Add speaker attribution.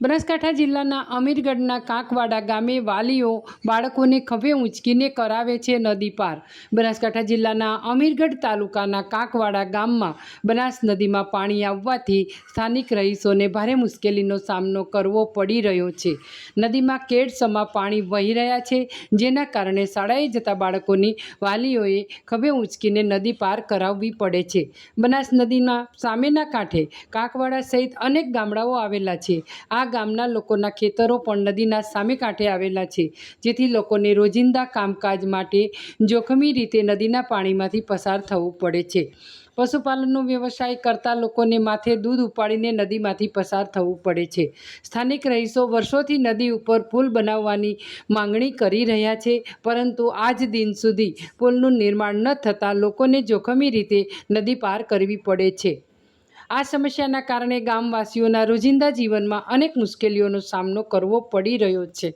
Speaker 1: બનાસકાંઠા જિલ્લાના અમીરગઢના કાંકવાડા ગામે વાલીઓ બાળકોને ખભે ઊંચકીને કરાવે છે નદી પાર. બનાસકાંઠા જિલ્લાના અમીરગઢ તાલુકાના કાંકવાડા ગામમાં બનાસ નદીમાં પાણી આવવાથી સ્થાનિક રહીશોને ભારે મુશ્કેલીનો સામનો કરવો પડી રહ્યો છે. નદીમાં કેડસમાં પાણી વહી રહ્યા છે, જેના કારણે શાળાએ જતા બાળકોની વાલીઓએ ખભે ઊંચકીને નદી પાર કરાવવી પડે છે. બનાસ નદીના સામેના કાંઠે કાંકવાડા સહિત અનેક ગામડાઓ આવેલા છે. આ ગામના લોકોના ખેતરો પણ નદીના સામે કાંઠે આવેલા છે, જેથી લોકોને રોજિંદા કામકાજ માટે જોખમી રીતે નદીના પાણીમાંથી પસાર થવું પડે છે. પશુપાલનનો વ્યવસાય કરતા લોકોને માથે દૂધ ઉપાડીને નદીમાંથી પસાર થવું પડે છે. સ્થાનિક રહીશો વર્ષોથી નદી ઉપર પુલ બનાવવાની માંગણી કરી રહ્યા છે, પરંતુ આજ દિન સુધી પુલનું નિર્માણ ન થતાં લોકોને જોખમી રીતે નદી પાર કરવી પડે છે. આ સમસ્યાના કારણે ગામવાસીઓના રોજિંદા જીવનમાં અનેક મુશ્કેલીઓનો સામનો કરવો પડી રહ્યો છે.